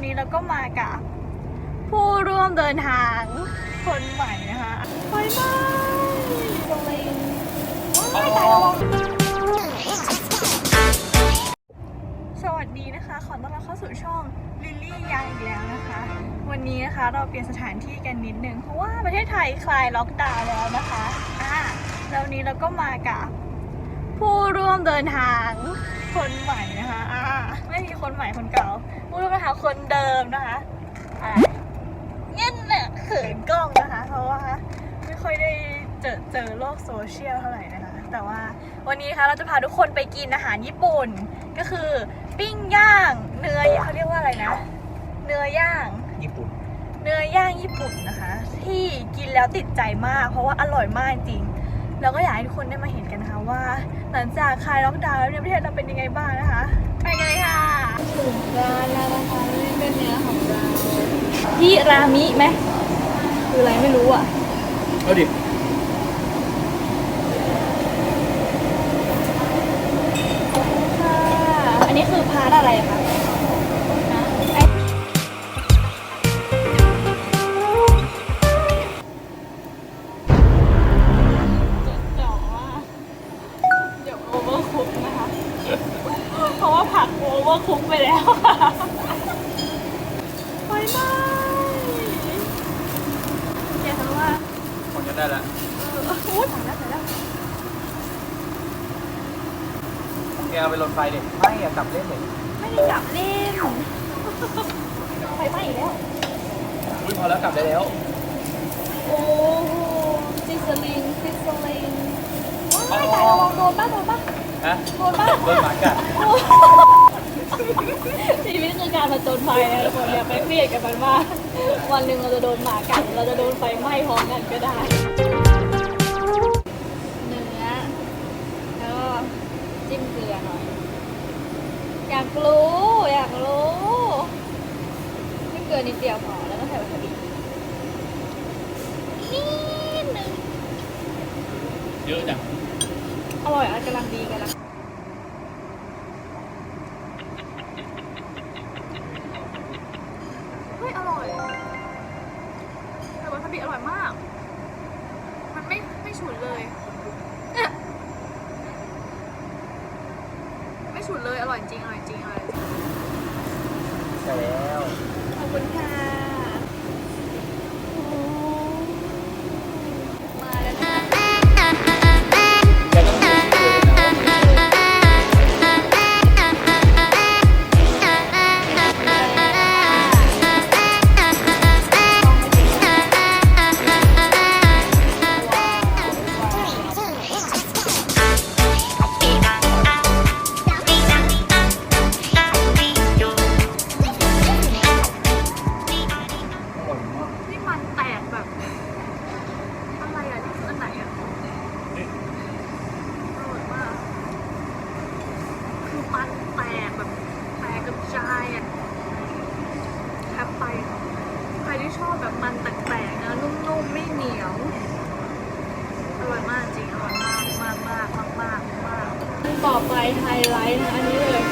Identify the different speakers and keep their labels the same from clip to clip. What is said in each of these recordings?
Speaker 1: ันนี้เราก็มากับ ผู้ร่วมเดินทางคนใหม่นะคะไปบายสลิงว้ายตายแล้วสวัสดีนะคะ ขอต้อนรับเข้าสู่ช่องลิลลี่ยางอีกแล้วนะคะ วันนี้นะคะเราเปลี่ยนสถานที่กันนิดนึงเพราะว่าประเทศไทยคลายล็อกดาวน์แล้วนะคะอ่าแล้ววันนี้เราก็มากับผู้ร่วมเดินทางคนใหม่นะคะอ่าไม่มีคนใหม่คนเก่า ผู้ร่วมเดินทางคนเดิมนะคะอ่าเงี้ยน่ะเขินกล้องนะคะ เพราะว่าไม่ค่อยได้เจอเจอโลกโซเชียลเท่าไหร่นะคะ แต่ว่าวันนี้นะคะเราจะพาทุกคนไปกินอาหารญี่ปุ่น ก็คือปิ้งย่างเนื้อเขาเรียกว่าอะไรนะ เนื้อย่าง
Speaker 2: ญี่ปุ่น
Speaker 1: เนื้อย่างญี่ปุ่นนะคะ ที่กินแล้วติดใจมาก เพราะว่าอร่อยมากจริงแล้วก็อยากให้ทุกคนได้มาเห็นกันนะคะว่า หลังจากคลายล็อกดาวน์แล้วเนี่ยประเทศเราเป็นยังไงบ้างนะคะ ไปกันเลยค่ะ ถึงร้านแล้วนะคะนี่เป็นเนื้อของเราที่รามิไหมคืออะไรไม่รู้อะ
Speaker 2: เอาดิ
Speaker 1: ค่ะ อันนี้คือพาร์ทอะไรคะนะ วอร์คุกไปแล้วค่ะไปบายแกทำว่า
Speaker 2: คนก็ได้ละ
Speaker 1: เอออู้ถ่ายแล้วถ่ายแล้ว
Speaker 2: แกเอาไปลนไฟดิไม่อะกลับเล่นเลย
Speaker 1: ไม่ได้กลับเล่นไฟไหม้อีกแล้ว
Speaker 2: อุ้ยพอแล้วกลับได้แล้ว
Speaker 1: โอ้โหซิสลิงซิสลิงว้ายตายระวังโดนบ้างโดนบ้าง
Speaker 2: ฮะ
Speaker 1: โดนบ้าง
Speaker 2: โดนหมากัด
Speaker 1: ชีวิตคือการมาจนภัยนะทุกคนอย่าไปเครียดกับมันมากวันหนึ่งเราจะโดนหมากัดเราจะโดนไฟไหม้พร้อมกันก็ได้ เนื้อ แล้วก็จิ้มเกลือหน่อย อยากรู้อยากรู้จิ้มเกลือนิดเดียวพอแล้วก็ใส่วัตถุดิบนิดนึง
Speaker 2: เยอะจัง
Speaker 1: อร่อยอะกำลังดีกำลังเฮ้ยอร่อยแต่วาซาบิอร่อยมาก มันไม่ไม่ฉุนเลยเอ๊ะ ไม่ฉุนเลย อร่อยจริงอร่อยจริงอร่อยจริง
Speaker 2: ใช่แล้ว
Speaker 1: ขอบคุณค่ะ
Speaker 2: ต่อ
Speaker 1: ไปไฮไลท์นะอันนี้เลย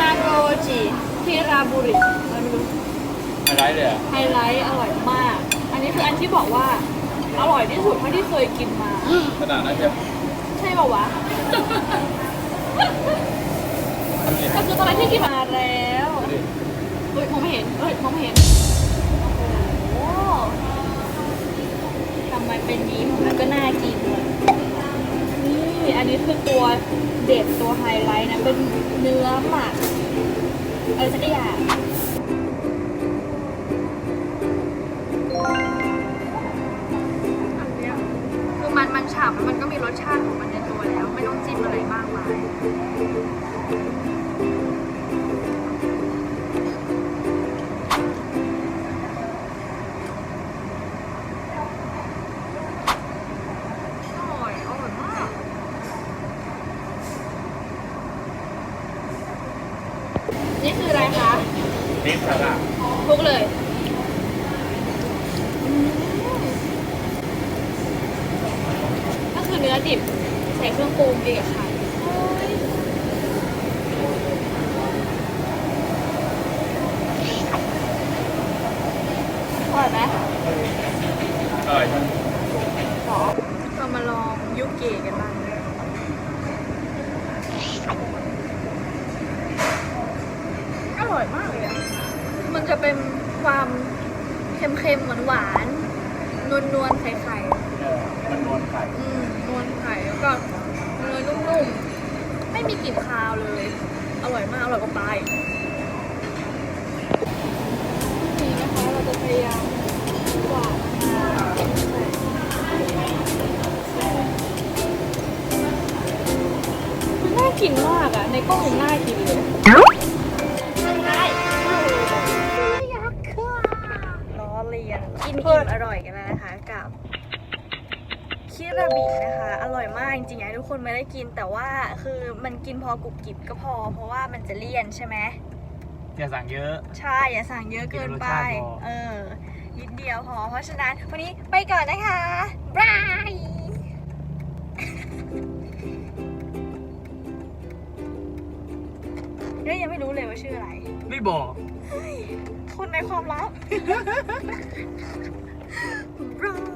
Speaker 1: นาโรจิทิราบุริไม่รู้
Speaker 2: อะไรเลยอะ
Speaker 1: ไฮไลท์อร่อยมาก อันนี้คืออันที่บอกว่าอร่อยที่สุดเท่าที่เคยกินมา
Speaker 2: ขนาดนั้นจะ
Speaker 1: ใช่ป่าวะ
Speaker 2: ทำดิ
Speaker 1: ก็คือตอนแรกที่กินมาแล้ว
Speaker 2: ดูดิ
Speaker 1: เฮ้ยมองไม่เห็นเฮ้ยมองไม่เห็น โอ้โหทำไมเป็นนี้มันก็น่ากินเลยนี่ อันนี้คือตัวเด็ดตัวไฮไลท์นะ เป็นเนื้อหมักอะไรสักอย่างอันเนี้ยคือมันมันฉ่ำแล้วมันก็มีรสชาติของมันในตัวแล้ว ไม่ต้องจิ้มอะไรมากมาย นี่
Speaker 2: สาระ
Speaker 1: คลุกเลยก็คือเนื้อดิบ ใส่เครื่องปรุงดีกับไข่
Speaker 3: ใช่ไหม
Speaker 1: เรามาลองยุเกะกันบ้าง อร่อยมากเลยอะ มัน จะเป็นความเค็มๆหวานๆนวลๆไข่ๆ
Speaker 3: เออมันนวลไข่
Speaker 1: อืมนวลไข่แล้วก็เนยนุ่มๆ ไม่มีกลิ่นคาวเลย อร่อยมาก อร่อยกว่าปลาอีกนี่นะคะเราจะพยายามหวานมามันน่ากินมากอะในกล้องมันน่ากินเลยล้ อิ่มอร่อยกันแล้วนะคะกับคิราบินะคะ อร่อยมากจริงๆอยากให้ทุกคนไม่ได้กินแต่ว่าคือมันกินพอกรุบกริบก็พอ เพราะว่ามันจะเลี่ยนใช่ไหม
Speaker 3: อย่าสั่งเยอะ
Speaker 1: ใช่อย่าสั่งเยอะเกินไป
Speaker 3: กินรสชาติพอ
Speaker 1: เออนิดเดียวพอ เพราะฉะนั้นวันนี้ไปก่อนนะคะบายเฮ้ยยังไม่รู้เลยว่าชื่ออะไร
Speaker 3: ไม่บอก
Speaker 1: คนในความลับบาย